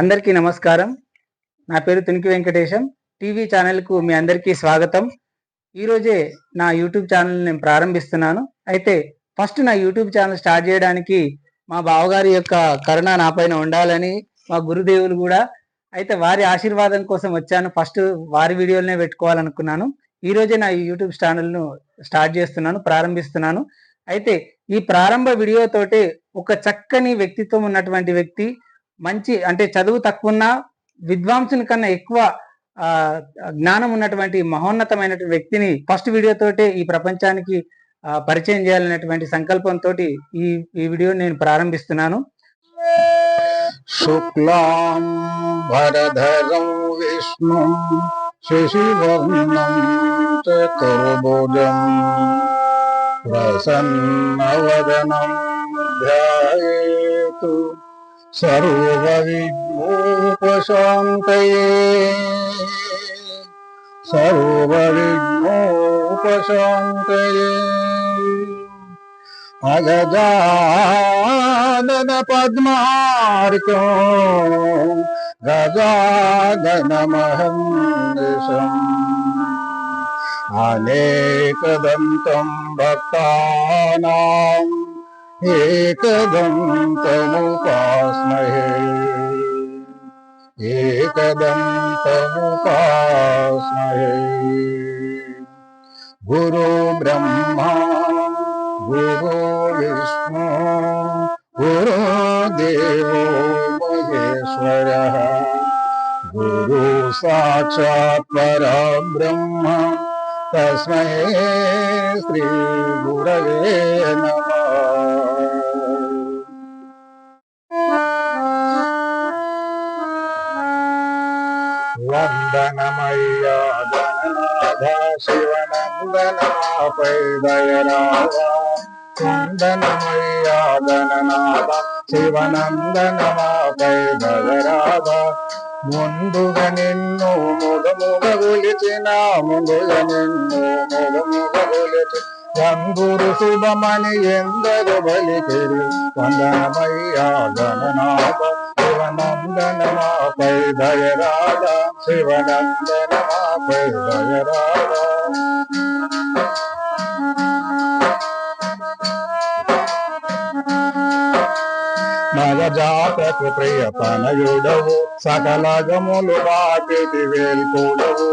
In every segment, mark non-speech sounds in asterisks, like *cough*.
అందరికీ నమస్కారం. నా పేరు తునికి వెంకటేశం. టీవీ ఛానల్కు మీ అందరికీ స్వాగతం. ఈరోజే నా యూట్యూబ్ ఛానల్ నేను ప్రారంభిస్తున్నాను. అయితే ఫస్ట్ నా యూట్యూబ్ ఛానల్ స్టార్ట్ చేయడానికి మా బావగారి యొక్క కరుణ నాపైన ఉండాలని మా గురుదేవులు కూడా అయితే వారి ఆశీర్వాదం కోసం వచ్చాను. ఫస్ట్ వారి వీడియోలనే పెట్టుకోవాలనుకున్నాను. ఈరోజే నా యూట్యూబ్ ఛానల్ను స్టార్ట్ చేస్తున్నాను ప్రారంభిస్తున్నాను. అయితే ఈ ప్రారంభ వీడియోతోటి ఒక చక్కని వ్యక్తిత్వం ఉన్నటువంటి వ్యక్తి మంచి అంటే చదువు తక్కువ ఉన్న విద్వాంసుని కన్నా ఎక్కువ జ్ఞానం ఉన్నటువంటి మహోన్నతమైన వ్యక్తిని ఫస్ట్ వీడియోతోటే ఈ ప్రపంచానికి పరిచయం చేయాలనేటువంటి సంకల్పంతో ఈ ఈ వీడియో నేను ప్రారంభిస్తున్నాను. శుక్లాం భరధరం విష్ణు శశివర్ణం చతుర్భుజం ప్రసన్నవదనం ధ్యాయేతు. सर्वविघ्नोपशान्तये। सर्वविघ्नोपशान्तये। अगजाननपद्मार्को गजाननमहं दिशम् अनेकदन्तं भक्तानाम् భక్తానాం ఏకదంతముపాస్మహే ఏకదంతముపాస్మహే గురు బ్రహ్మా గురు విష్ణు గురు దేవో మహేశ్వర గురు సాక్షాత్ పరబ్రహ్మ తస్మై శ్రీ గురవే నమ వందనమయ్యా గణనాథ శివనందనమాపై దయరావా వందనమయ్యా గణనాథ శివనందనమాపై దయరావా ముందుగా నిన్ను ముగముగ గొలిచిన ముందుగా నిన్ను ముగముగ గొలిచి రంగురు శుభమని ఎందరు బలికిరి వందనమయ్యా గణనాథ శివనందనమాపై దయరాధ శివనందనమాపై దయరాధ నగజాతకు ప్రియ తనయుడవు సకలగములు బాటిటి వేల్కూడవు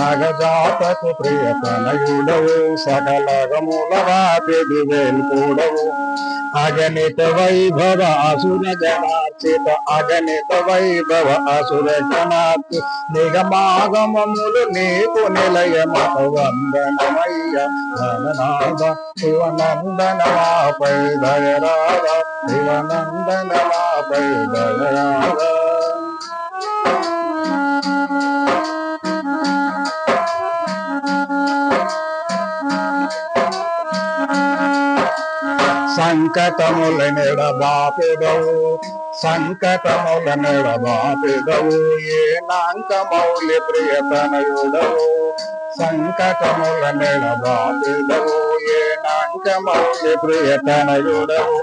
నగజాతకు ప్రియ తనయుడవు సకలగముల బాటిటి వేల్కూడవు అగణిత వైభవ అసుర గణార్చిత అగణిత వైభవ అసుర గణార్చి నిగమాగమములు నీకు నిలయమత వందనమయ్య గణనాథ శివనందనమాపై దయరాధ శివనందనమాపై దయరాధ సంకటముల నెడబాపెదవు సంకటముల నెడబాపెదవు ఏ నాంకమౌలి ప్రియతనయుడవు. సంకటముల నెడబాపెదవు ఏ నాంకమౌలి ప్రియతనయుడవు.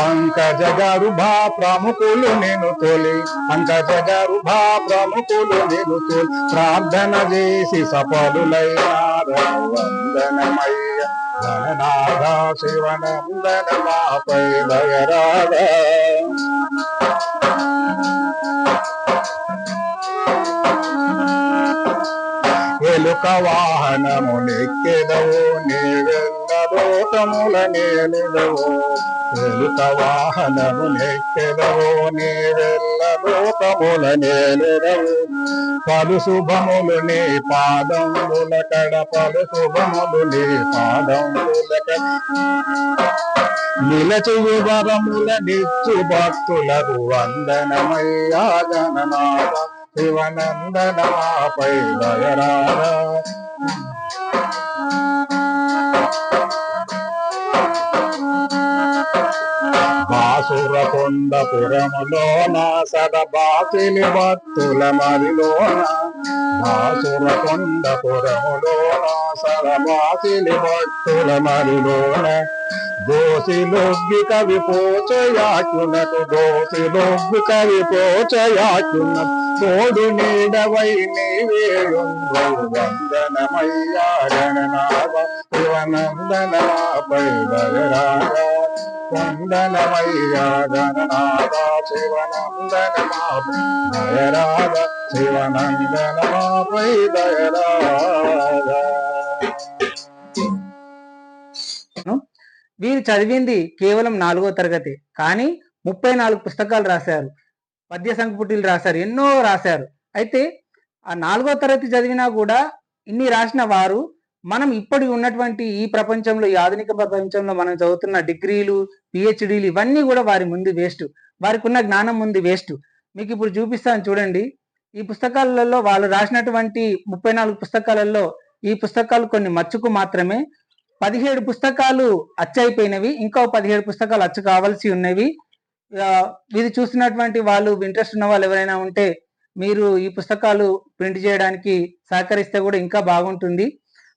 పంకజ గరుభా ప్రముఖులు నేను తొలి. పంకజ గరుభా ప్రముఖులు నేను తొలి. ప్రార్థన చేసి సఫలులైనారు. వందనమయ్య గణనాథ శివనందన మాపై భయరాధ ఎలుక వాహనము నెక్కెదవు నీవెల్ల నేలిదవు నేలెదవు ఎలుక వాహనము నెక్కెదవు నీవెల్ల లోకముల నేలెదవు పలు శుభములు నీ పాదముల కడ పలు శుభములు నీ పాదముల కడ నిలచి వరముల నిచ్చు భక్తులకు వందనమయ్యా గణనాథ శివనందనమాపై దయరాధ సురకొండపురములోన కొండపురములోన సదబాసిలి భక్తుల మరిలోన సురకొండపురములోన కొండపురములోన సదబాసిలి భక్తుల మరిలోన దోసిలొగ్గి కవి పోచయాచునటు దోసిలొగ్గి కవి పోచయాచునటు తోడు నీడవై వందనమయ్యా గణనాథ వందనమయ్యా గణనాథ శివనందనమాపై వీరు చదివింది కేవలం నాలుగో తరగతి కానీ ముప్పై నాలుగు పుస్తకాలు రాశారు. పద్య సంకుపుటీలు రాశారు ఎన్నో రాశారు. అయితే ఆ నాలుగో తరగతి చదివినా కూడా ఇన్ని రాసిన వారు మనం ఇప్పటి ఉన్నటువంటి ఈ ప్రపంచంలో ఈ ఆధునిక ప్రపంచంలో మనం చదువుతున్న డిగ్రీలు పిహెచ్డీలు ఇవన్నీ కూడా వారి ముందు వేస్ట్. వారికి ఉన్న జ్ఞానం ముందు వేస్ట్. మీకు ఇప్పుడు చూపిస్తాను చూడండి. ఈ పుస్తకాలలో వాళ్ళు రాసినటువంటి ముప్పై నాలుగు పుస్తకాలలో ఈ పుస్తకాలు కొన్ని మచ్చుకు మాత్రమే. పదిహేడు పుస్తకాలు అచ్చైపోయినవి ఇంకో పదిహేడు పుస్తకాలు అచ్చు కావాల్సి ఉన్నవి. ఇది చూసినటువంటి వాళ్ళు ఇంట్రెస్ట్ ఉన్న వాళ్ళు ఎవరైనా ఉంటే మీరు ఈ పుస్తకాలు ప్రింట్ చేయడానికి సహకరిస్తే కూడా ఇంకా బాగుంటుంది.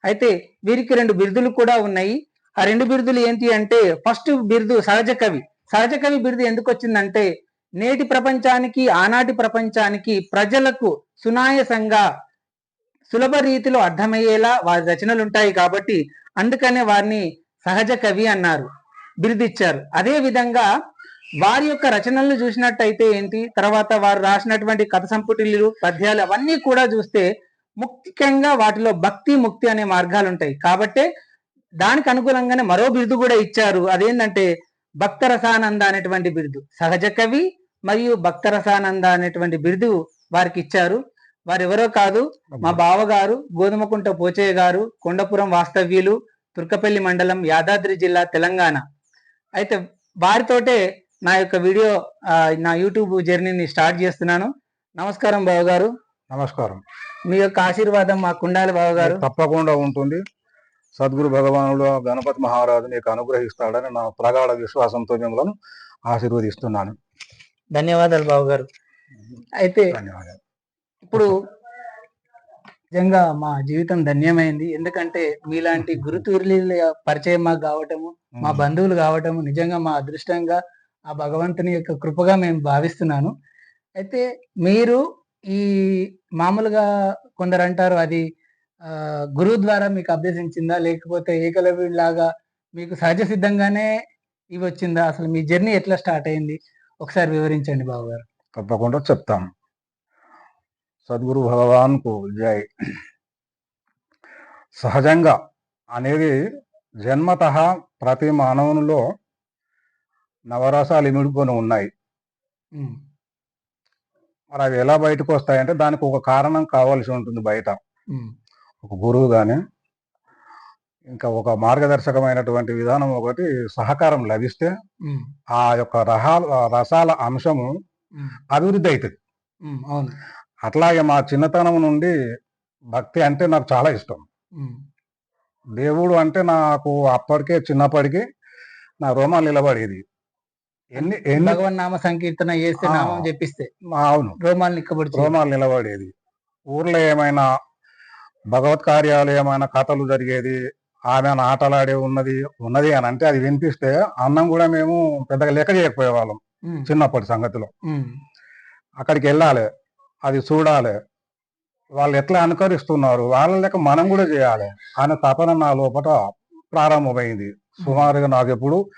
అయితే వీరికి రెండు బిరుదులు కూడా ఉన్నాయి. ఆ రెండు బిరుదులు ఏంటి అంటే ఫస్ట్ బిరుదు సహజ కవి. సహజ కవి బిరుదు ఎందుకు వచ్చిందంటే నేటి ప్రపంచానికి ఆనాటి ప్రపంచానికి ప్రజలకు సునాయసంగా సులభ రీతిలో అర్థమయ్యేలా వారి రచనలు ఉంటాయి కాబట్టి అందుకనే వారిని సహజ కవి అన్నారు బిరుదిచ్చారు. అదే విధంగా వారి యొక్క రచనలను చూసినట్టయితే ఏంటి? తర్వాత వారు రాసినటువంటి కథ సంపుటిలు పద్యాలు అవన్నీ కూడా చూస్తే ముఖ్యంగా వాటిలో భక్తి ముక్తి అనే మార్గాలు ఉంటాయి కాబట్టే దానికి అనుగుణంగానే మరో బిరుదు కూడా ఇచ్చారు. అదేంటంటే భక్త రసానంద అనేటువంటి బిరుదు. సహజ కవి మరియు భక్త రసానంద అనేటువంటి బిరుదు వారికి ఇచ్చారు. వారు ఎవరో కాదు మా బావగారు గోధుమకుంట పోచయ్య గారు కొండపురం వాస్తవ్యులు తుర్కపల్లి మండలం యాదాద్రి జిల్లా తెలంగాణ. అయితే వారితోటే నా యొక్క వీడియో నా యూట్యూబ్ జర్నీని స్టార్ట్ చేస్తున్నాను. నమస్కారం బావగారు. నమస్కారం. మీ యొక్క ఆశీర్వాదం మాకు ఉండాలి బావగారు. తప్పకుండా ఉంటుంది. సద్గురు భగవానుడు గణపతి మహారాజు నీకు అనుగ్రహిస్తాడని నా ప్రగాఢ విశ్వాసంతో మిమ్మల్ని ఆశీర్వదిస్తున్నాను. ధన్యవాదాలు బావగారు. అయితే ధన్యవాదాలు. ఇప్పుడు నిజంగా మా జీవితం ధన్యమైంది. ఎందుకంటే మీలాంటి *laughs* గురుతూర్లీల పరిచయం మాకు కావటము మా బంధువులు కావటము నిజంగా మా అదృష్టంగా ఆ భగవంతుని యొక్క కృపగా మేము భావిస్తున్నాను. అయితే మీరు ఈ మామూలుగా కొందరు అంటారు అది గురువు ద్వారా మీకు అభ్యసించిందా? లేకపోతే ఏకలవ్యుడి లాగా మీకు సహజ సిద్ధంగానే ఇవి వచ్చిందా? అసలు మీ జర్నీ ఎట్లా స్టార్ట్ అయింది? ఒకసారి వివరించండి బాబు గారు తప్పకుండా చెప్తాం. సద్గురు భగవాన్కు జై. సహజంగా అనేది జన్మత ప్రతి మానవునిలో నవరసాలు ఇమిడిపోయి ఉన్నాయి. మరి అవి ఎలా బయటకు వస్తాయంటే దానికి ఒక కారణం కావాల్సి ఉంటుంది బయట. ఒక గురువు కానీ ఇంకా ఒక మార్గదర్శకమైనటువంటి విధానం ఒకటి సహకారం లభిస్తే ఆ యొక్క రహాల రసాల అంశము అభివృద్ధి అవుతుంది అవును. అట్లాగే మా చిన్నతనం నుండి భక్తి అంటే నాకు చాలా ఇష్టం. దేవుడు అంటే నాకు అప్పటికే చిన్నప్పటికి నా రోమాలు నిలబడేది. ఎన్ని ఎన్ని భగవన్ నామ సంకీర్తన చేస్తే. నామం చెప్పిస్తే అవును. రోమాలు నిక్కబడి రోమాలు నిలబడేది. ఊర్లో ఏమైనా భగవత్ కార్యాలు ఏమైనా కథలు జరిగేది ఆమె ఆటలాడే ఉన్నది ఉన్నది అని అంటే అది వినిపిస్తే అన్నం కూడా మేము పెద్దగా లెక్క చేయకపోయేవాళ్ళం చిన్నప్పటి సంగతిలో. అక్కడికి వెళ్ళాలి అది చూడాలి. వాళ్ళు ఎట్లా అనుకరిస్తున్నారు? వాళ్ళ లెక్క మనం కూడా చేయాలి. అనే తపన నా లోపల ప్రారంభమైంది. సుమారుగా నాకు ఎప్పుడు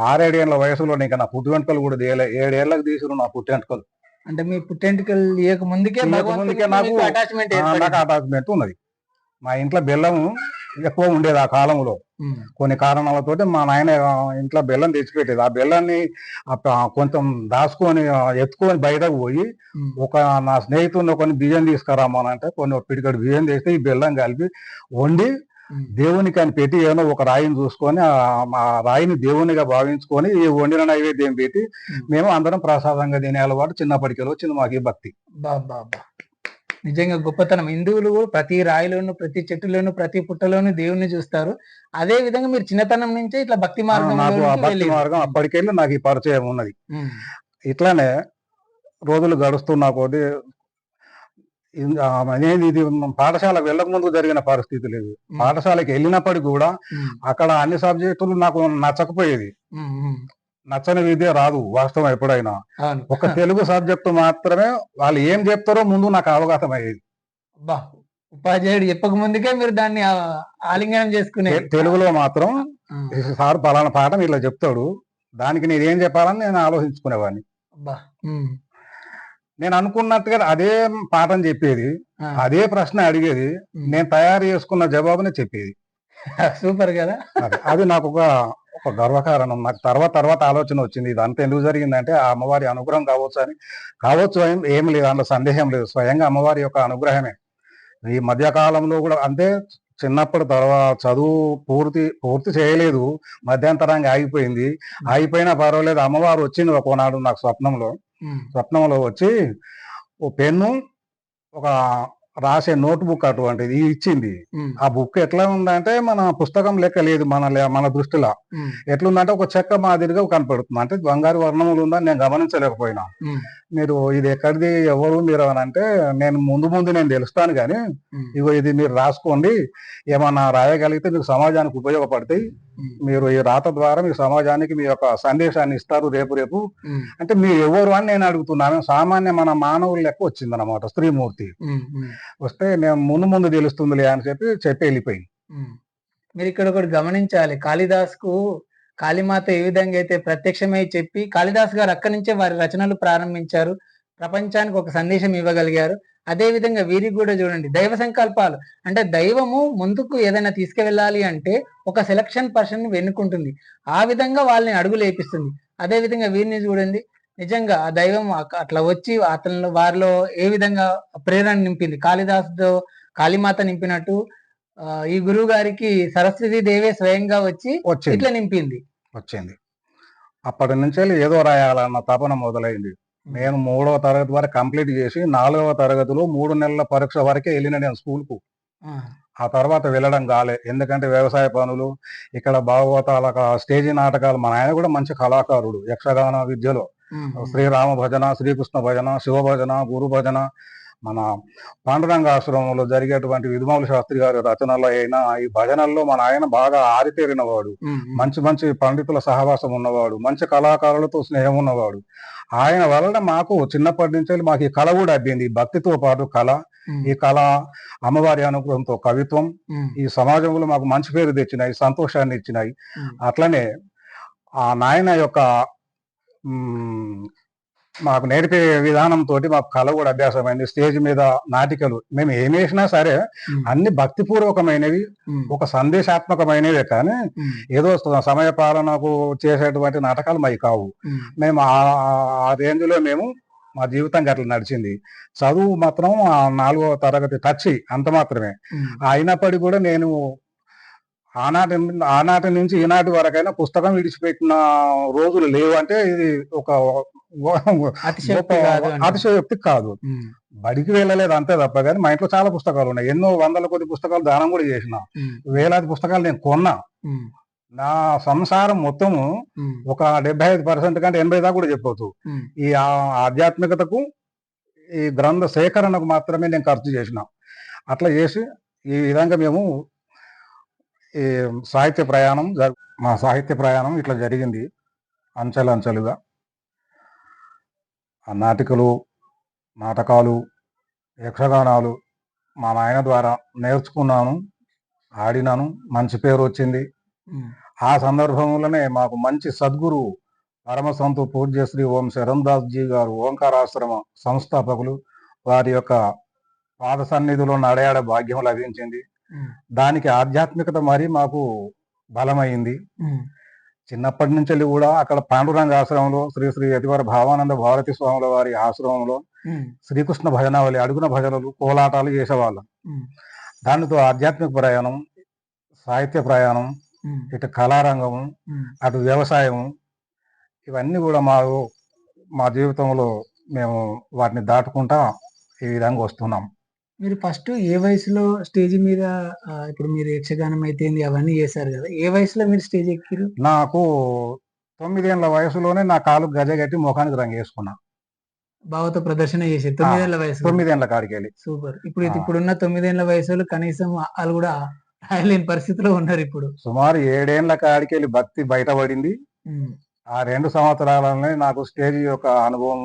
ఆరేడేళ్ళ వయసులో ఇంకా నా పుట్టి వెంట్రుకలు కూడా తీయలే. ఏడేళ్ళకు తీసుకుని నా పుట్టి వెంట్రుకలు. అంటే మీ పుట్టెంటికలు ఇయ్యక ముందుకే ముందుకే నాకు- అటాచ్మెంట్ నాకు అటాచ్మెంట్ ఉన్నది. మా ఇంట్లో బెల్లం ఎక్కువ ఉండేది ఆ కాలంలో. కొన్ని కారణాలతోటి మా నాయన ఇంట్లో బెల్లం తెచ్చిపెట్టేది. ఆ బెల్లాన్ని కొంచెం దాచుకొని ఎత్తుకొని బయటకు పోయి ఒక నా స్నేహితుడిని కొన్ని బియ్యం తీసుకురామనంటే కొన్ని పిడికడు బియ్యం తెస్తే ఈ బెల్లం కలిపి వండి దేవునికి అని పెట్టి ఏమో ఒక రాయిని చూసుకొని ఆ రాయిని దేవునిగా భావించుకొని ఈ వండిన నైవేద్యం పెట్టి మేము అందరం ప్రసాదంగా తినే అలవాటు చిన్నప్పటికెళ్ళి వచ్చింది మాకు ఈ భక్తి. బాబా నిజంగా గొప్పతనం. హిందువులు ప్రతి రాయిలోను ప్రతి చెట్టులోను ప్రతి పుట్టలోను దేవుణ్ణి చూస్తారు. అదే విధంగా మీరు చిన్నతనం నుంచే ఇట్లా భక్తి మార్గం భక్తి మార్గం అప్పటికెళ్ళి నాకు ఈ పరిచయం ఉన్నది. ఇట్లానే రోజులు గడుస్తున్న కొద్దీ అనేది ఇది పాఠశాలకు వెళ్ళక ముందు జరిగిన పరిస్థితి లేదు. పాఠశాలకు వెళ్ళినప్పటికీ కూడా అక్కడ అన్ని సబ్జెక్టులు నాకు నచ్చకపోయేది. నచ్చని విద్య రాదు వాస్తవం ఎప్పుడైనా. ఒక తెలుగు సబ్జెక్టు మాత్రమే వాళ్ళు ఏం చెప్తారో ముందు నాకు అవగాహన అయ్యేది. ఉపాధ్యాయుడు చెప్పక ముందుకే మీరు దాన్ని ఆలింగనం చేసుకునే తెలుగులో మాత్రం సార్ పలానా పాఠం ఇట్లా చెప్తాడు. దానికి నేను ఏం చెప్పాలని నేను ఆలోచించుకునేవాడిని. నేను అనుకున్నట్టుగా అదే పాఠం చెప్పేది. అదే ప్రశ్న అడిగేది. నేను తయారు చేసుకున్న జవాబునే చెప్పేది. సూపర్ కదా. అది నాకు ఒక ఒక గర్వకారణం. నాకు తర్వాత తర్వాత ఆలోచన వచ్చింది. ఇది అంత ఎందుకు జరిగిందంటే ఆ అమ్మవారి అనుగ్రహం కావచ్చు అని కావచ్చు ఏం- లేదు. అందులో సందేహం లేదు. స్వయంగా అమ్మవారి యొక్క అనుగ్రహమే. ఈ మధ్య కాలంలో కూడా అంటే చిన్నప్పుడు తర్వాత చదువు పూర్తి పూర్తి చేయలేదు. మధ్యంతరంగా ఆగిపోయింది. ఆగిపోయినా పర్వాలేదు. అమ్మవారు వచ్చింది ఒకనాడు నాకు స్వప్నంలో. స్వప్నంలో వచ్చి ఓ పెన్ను ఒక రాసే నోట్ బుక్ అటువంటిది ఇచ్చింది. ఆ బుక్ ఎట్లా ఉందంటే మన పుస్తకం లెక్క లేదు మన మన దృష్టిలో. ఎట్లుందంటే ఒక చెక్క మాదిరిగా కనపడుతుంది. అంటే బంగారు వర్ణములు ఉందని నేను గమనించలేకపోయినా. మీరు ఇది ఎక్కడిది ఎవరు మీరు అని అంటే నేను ముందు ముందు నేను తెలుస్తాను కానీ ఇగో ఇది మీరు రాసుకోండి. ఏమన్నా రాయగలిగితే మీకు సమాజానికి ఉపయోగపడతాయి. మీరు ఈ రాత ద్వారా మీ సమాజానికి మీ యొక్క సందేశాన్ని ఇస్తారు రేపు రేపు. అంటే మీరు ఎవరు అని నేను అడుగుతున్నాను సామాన్య మన మానవుల లెక్క వచ్చింది అనమాట స్త్రీమూర్తి వస్తే నేను ముందు ముందు తెలుస్తుందిలే అని చెప్పి చెప్పి వెళ్ళిపోయింది. మీరు ఇక్కడ ఒకటి గమనించాలి. కాళిదాస్కు కాళీమాత ఏ విధంగా అయితే ప్రత్యక్షమై చెప్పి కాళిదాస్ గారు అక్కడి నుంచే వారి రచనలు ప్రారంభించారు. ప్రపంచానికి ఒక సందేశం ఇవ్వగలిగారు. అదే విధంగా వీరికి కూడా చూడండి. దైవ సంకల్పాలు. అంటే దైవము ముందుకు ఏదైనా తీసుకువెళ్ళాలి అంటే ఒక సెలక్షన్ పర్సన్ వెన్నుకుంటుంది. ఆ విధంగా వాళ్ళని అడుగు లేపిస్తుంది అదే విధంగా వీరిని చూడండి. నిజంగా ఆ దైవం అట్లా వచ్చి అతనిలో వారిలో ఏ విధంగా ప్రేరణ నింపింది? కాళిదాస్తో కాళీమాత నింపినట్టు ఈ గురువు గారికి సరస్వతి దేవే స్వయంగా వచ్చి ఇట్లా నింపింది. వచ్చింది. అప్పటి నుంచి ఏదో రాయాలన్న తపన మొదలైంది. నేను మూడవ తరగతి వరకు కంప్లీట్ చేసి నాలుగవ తరగతిలో మూడు నెలల పరీక్ష వరకే వెళ్ళిన నేను స్కూల్కు. ఆ, తర్వాత వెళ్ళడం కాలే ఎందుకంటే వ్యవసాయ పనులు ఇక్కడ భాగవతాల స్టేజీ నాటకాలు మా ఆయన కూడా మంచి కళాకారుడు యక్షగాన విద్యలో. శ్రీరామ భజన శ్రీకృష్ణ భజన శివ భజన గురు భజన మన పాండురంగ ఆశ్రమంలో జరిగేటువంటి విధుమౌలి శాస్త్రి గారి రచనలు అయినా ఈ భజనల్లో మన ఆయన బాగా ఆరితేరిన వాడు ఉమ్, ఉమ్, మంచి మంచి పండితుల సహవాసం ఉన్నవాడు. మంచి కళాకారులతో స్నేహం ఉన్నవాడు. ఆయన వలన మాకు చిన్నప్పటి నుంచి మాకు ఈ కళ కూడా అబ్బింది. భక్తితో పాటు కళ ఈ కళ అమ్మవారి అనుగ్రహంతో కవిత్వం ఈ సమాజంలో మాకు మంచి పేరు తెచ్చినాయి సంతోషాన్ని ఇచ్చినాయి. అట్లనే ఆ నాయన యొక్క మాకు నేర్పే విధానంతో మాకు కళ కూడా అభ్యాసమైంది. స్టేజ్ మీద నాటికలు మేము ఏం వేసినా సరే అన్ని భక్తిపూర్వకమైనవి ఒక సందేశాత్మకమైనవే కానీ ఏదో సమయ పాలనకు చేసేటువంటి నాటకాలు మావి కావు. మేము ఆ- రేంజ్లో మేము మా జీవితం అట్లా నడిచింది. చదువు మాత్రం ఆ నాలుగో తరగతి టచ్ అంత మాత్రమే. అయినప్పటికీ కూడా నేను ఆనాటి ఆనాటి నుంచి ఈనాటి వరకైనా పుస్తకం విడిచిపెట్టిన రోజులు లేవు అంటే ఇది ఒక అతిశయోక్తి కాదు బడికి వెళ్ళలేదు అంతే తప్ప కానీ మా ఇంట్లో చాలా పుస్తకాలు ఉన్నాయి. ఎన్నో వందల కొద్ది పుస్తకాలు దానం కూడా చేసిన. వేలాది పుస్తకాలు నేను కొన్నా. నా సంసారం మొత్తము ఒక డెబ్బై ఐదు పర్సెంట్ కంటే ఎనభై దాకా కూడా చెప్పవచ్చు ఈ ఆధ్యాత్మికతకు ఈ గ్రంథ సేకరణకు మాత్రమే నేను ఖర్చు చేసిన. అట్లా చేసి ఈ విధంగా మేము ఈ సాహిత్య ప్రయాణం మా సాహిత్య ప్రయాణం ఇట్లా జరిగింది. అంచెలంచెలుగా. నాటికలు నాటకాలు యక్షగానాలు మా నాయన ద్వారా నేర్చుకున్నాను ఆడినాను మంచి పేరు వచ్చింది. ఆ సందర్భంలోనే మాకు మంచి సద్గురు పరమసంతు పూజ్య శ్రీ ఓం శరణ్ దాస్ జీ గారు ఓంకారాశ్రమ సంస్థాపకులు వారి యొక్క పాద సన్నిధిలో నడయాడ భాగ్యం లభించింది. దానికి ఆధ్యాత్మికత మరి మాకు బలమైంది. చిన్నప్పటి నుంచి కూడా అక్కడ పాండురంగ ఆశ్రమంలో శ్రీ శ్రీ యతివర భావానంద భారతి స్వాముల వారి ఆశ్రమంలో శ్రీకృష్ణ భజనావళి అడుగున భజనలు కోలాటాలు చేసేవాళ్ళం. దానితో ఆధ్యాత్మిక ప్రయాణం సాహిత్య ప్రయాణం ఇటు కళారంగము. అటు వ్యవసాయము ఇవన్నీ కూడా మా మా జీవితంలో మేము వాటిని దాటుకుంటా ఈ విధంగా వస్తున్నాం. మీరు ఫస్ట్ ఏ వయసులో స్టేజ్ మీద ఆ, ఇప్పుడు మీరు యక్షగానం అయితే అవన్నీ చేశారు కదా ఏ వయసులో మీరు స్టేజ్ ఎక్కిరు నాకు తొమ్మిదేళ్ళ వయసులోనే నా కాలు గజగట్టి ముఖానికి రంగు వేసుకున్నా. భావత ప్రదర్శన చేసి తొమ్మిదేళ్ళ వయసు తొమ్మిదేళ్ళ కాడికి వెళ్ళి సూపర్. ఇప్పుడు ఆ. ఇప్పుడున్న తొమ్మిదేళ్ళ వయసు వాళ్ళు కనీసం వాళ్ళు కూడా రాయలేని పరిస్థితిలో ఉన్నారు ఇప్పుడు. సుమారు ఏడేళ్ళ కాడికి వెళ్ళి భక్తి బయటపడింది. ఉమ్, ఆ రెండు సంవత్సరాలనే నాకు స్టేజ్ యొక్క అనుభవం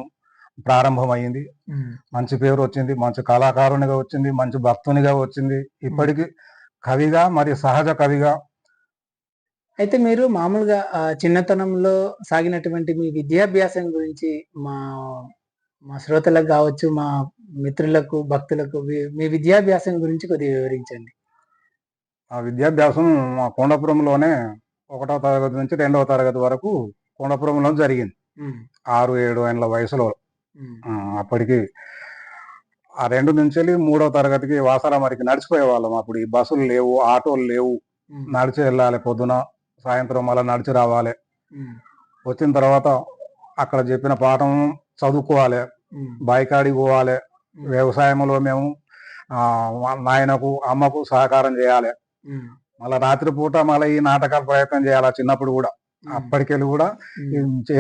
ప్రారంభమైంది మంచి పేరు వచ్చింది మంచి కళాకారునిగా వచ్చింది మంచి భక్తునిగా వచ్చింది. ఇప్పటికి కవిగా మరి సహజ కవిగా. అయితే మీరు మామూలుగా చిన్నతనంలో సాగినటువంటి మీ విద్యాభ్యాసం గురించి మా మా శ్రోతలకు కావచ్చు మా మిత్రులకు భక్తులకు మీ- విద్యాభ్యాసం గురించి కొద్దిగా వివరించండి. ఆ విద్యాభ్యాసం మా కొండపురంలోనే ఒకటో తరగతి నుంచి రెండవ తరగతి వరకు కొండపురంలో జరిగింది. ఆరు ఏడు ఏళ్ళ వయసులో. అప్పటికి ఆ రెండు నుంచి వెళ్ళి మూడో తరగతికి వాసారామరికి నడిచిపోయే వాళ్ళం అప్పుడు. ఈ బస్సులు లేవు ఆటోలు లేవు. నడిచి వెళ్ళాలి పొద్దున సాయంత్రం మళ్ళీ నడిచి రావాలి. వచ్చిన తర్వాత అక్కడ చెప్పిన పాఠం చదువుకోవాలి. బాయికాడికి పోవాలి. వ్యవసాయంలో మేము నాయనకు అమ్మకు సహకారం చేయాలి. మళ్ళీ రాత్రిపూట మళ్ళీ ఈ నాటకాల ప్రయత్నం చేయాలి చిన్నప్పుడు కూడా. అప్పటికెళ్ళి కూడా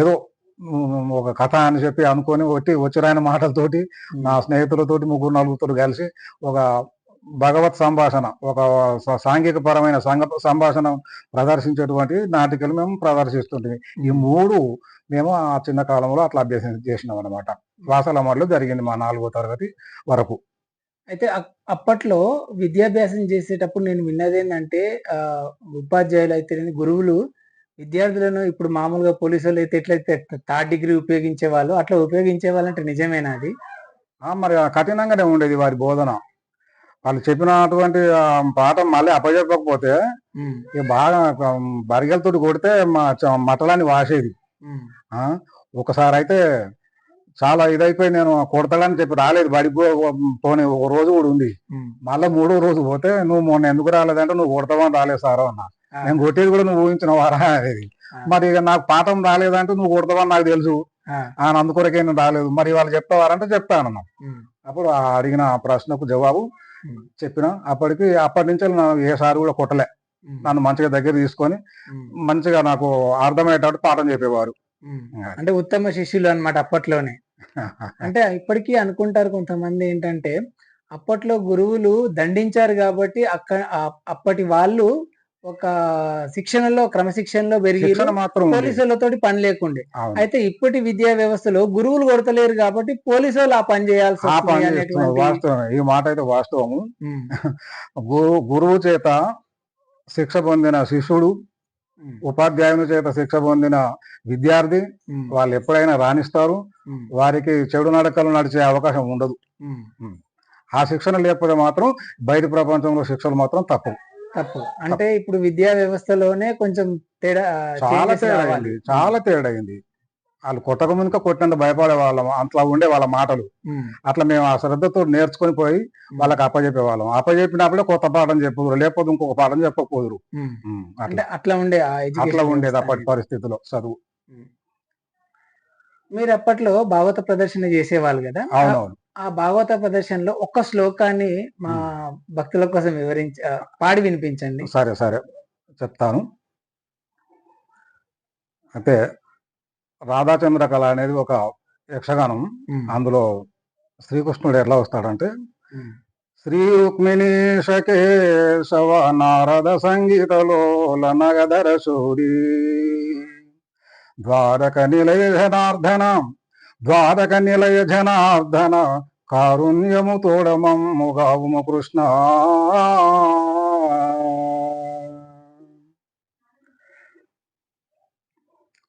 ఏదో ఒక కథ అని చెప్పి అనుకొని వచ్చి వచ్చిరాని మాటలతోటి నా స్నేహితులతోటి ముగ్గురు నలుగురు కలిసి ఒక భగవత్ సంభాషణ ఒక సాంఘిక పరమైన సంభాషణ ప్రదర్శించేటువంటి నాటికలు మేము ప్రదర్శిస్తుంటే ఈ మూడు మేము ఆ చిన్న కాలంలో అట్లా అభ్యసన చేసినాం అనమాట వాసలమర్లో జరిగింది మా నాలుగో తరగతి వరకు. అయితే అప్- అప్పట్లో విద్యాభ్యాసం చేసేటప్పుడు నేను విన్నది ఏంటంటే ఉపాధ్యాయులు అయితే గురువులు విద్యార్థులను ఇప్పుడు మామూలుగా పోలీసు వాళ్ళు అయితే ఎట్లయితే థర్డ్ డిగ్రీ ఉపయోగించే వాళ్ళు అట్లా ఉపయోగించే వాళ్ళంటే నిజమేనా అది? మరి కఠినంగానే ఉండేది వారి బోధన. వాళ్ళు చెప్పినటువంటి పాఠం మళ్ళీ అప్పచెప్పకపోతే బాగా బరిగెలతోటి కొడితే మా చ- మటలని వాసేది. ఒకసారి అయితే చాలా ఇదైపోయి నేను కొడతాడని చెప్పి రాలేదు. బడికి పోనీ ఒక రోజు కూడా ఉంది. మళ్ళీ మూడో రోజు పోతే నువ్వు మొన్న ఎందుకు రాలేదంటే నువ్వు కొడతావని రాలేదు సార్ అన్న నేను కొట్టేది కూడా నువ్వు ఊహించిన వారా అనేది. మరి ఇక నాకు పాఠం రాలేదంటే నువ్వు కొడతావని నాకు తెలుసు. ఆయన అందుకొరకే నేను రాలేదు. మరి వాళ్ళు చెప్తావారంటే చెప్తాను ఉమ్, అప్పుడు ఆ అడిగిన ప్రశ్నకు జవాబు చెప్పిన. అప్పటికి అప్పటి నుంచి ఏ సార్ కూడా కొట్టలే. నన్ను మంచిగా దగ్గర తీసుకొని మంచిగా నాకు అర్థమయ్యేటట్టు పాఠం చెప్పేవారు. అంటే ఉత్తమ శిష్యులు అన్నమాట అప్పట్లోనే. *laughs* అంటే ఇప్పటికీ అనుకుంటారు కొంతమంది ఏంటంటే అప్పట్లో గురువులు దండించారు కాబట్టి అక్కడ అప్పటి వాళ్ళు ఒక శిక్షణలో క్రమశిక్షణలో పెరిగి మాత్రం ఉంది. పోలీసులతోటి పని లేకుండే. అయితే ఇప్పటి విద్యా వ్యవస్థలో గురువులు కొడతలేరు కాబట్టి పోలీసు వాళ్ళు ఆ పని చేయాల్సి వాస్తవమే. ఈ మాట అయితే వాస్తవము. ఉమ్, గురు గురువు చేత శిక్ష పొందిన శిష్యుడు ఉపాధ్యాయుని చేత శిక్ష పొందిన విద్యార్థి వాళ్ళు ఎప్పుడైనా రాణిస్తారు. వారికి చెడు నడకలు నడిచే అవకాశం ఉండదు. ఆ శిక్షణ లేకపోతే మాత్రం బయట ప్రపంచంలో శిక్షలు మాత్రం తప్పవు. తప్పు. అంటే ఇప్పుడు విద్యా వ్యవస్థలోనే కొంచెం తేడా చాలా తేడా. అయింది. చాలా తేడా అయింది. వాళ్ళు కొట్టక ముందుక కొట్టినంత భయపడే వాళ్ళం. అట్లా ఉండే వాళ్ళ మాటలు. అట్లా మేము ఆ శ్రద్ధతో నేర్చుకొని పోయి వాళ్ళకి అప్పచెప్పే వాళ్ళం. అప్పచెప్పినప్పుడే కొత్త పాఠం చెప్పుదురు. లేకపోతే ఇంకొక పాఠం చెప్పకపోదురు. అట్లా. అంటే అట్లా ఉండే అట్లా ఉండేది అప్పటి. పరిస్థితిలో చదువు. మీరు అప్పట్లో భాగవత ప్రదర్శన చేసేవాళ్ళు కదా? అవునవును. ఆ భాగవత ప్రదర్శనలో ఒక్క శ్లోకాన్ని మా భక్తుల కోసం వివరించ పాడి వినిపించండి. సరే సరే. చెప్తాను. అయితే రాధాచంద్ర కళ అనేది ఒక యక్షగానం. అందులో శ్రీకృష్ణుడు ఎట్లా వస్తాడంటే శ్రీ రుక్మిణీ శకేశవ నారద సంగీతలోల నగధర శౌరీ ద్వారక నిలయ జనార్దన ద్వారక నిలయ జనార్దన కారుణ్యము తోడమమ్ము గావుము కృష్ణ.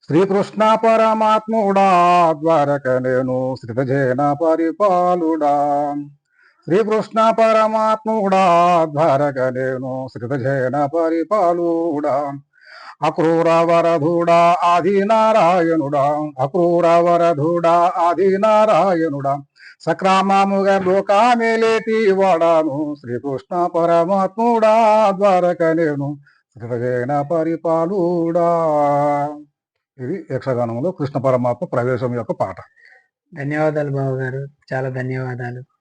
శ్రీకృష్ణ పరమాత్ముడా ద్వారక నేను శ్రీతజేన పరిపాలుడా. శ్రీకృష్ణ పరమాత్ముడా ద్వారక నేను శ్రీతజేన పరిపాలుడా. అక్రూర వరధుడా ఆది నారాయణుడా అక్రూర వరధుడా ఆది నారాయణుడా సక్రమముగా లోకామేలేటి వాడాను శ్రీకృష్ణ పరమాత్ముడా ద్వారక నేను శ్రీతజేన పరిపాలుడా. ఇది యక్షగానంలో కృష్ణ పరమాత్మ ప్రవేశం యొక్క పాట. ధన్యవాదాలు బాబు గారు చాలా ధన్యవాదాలు.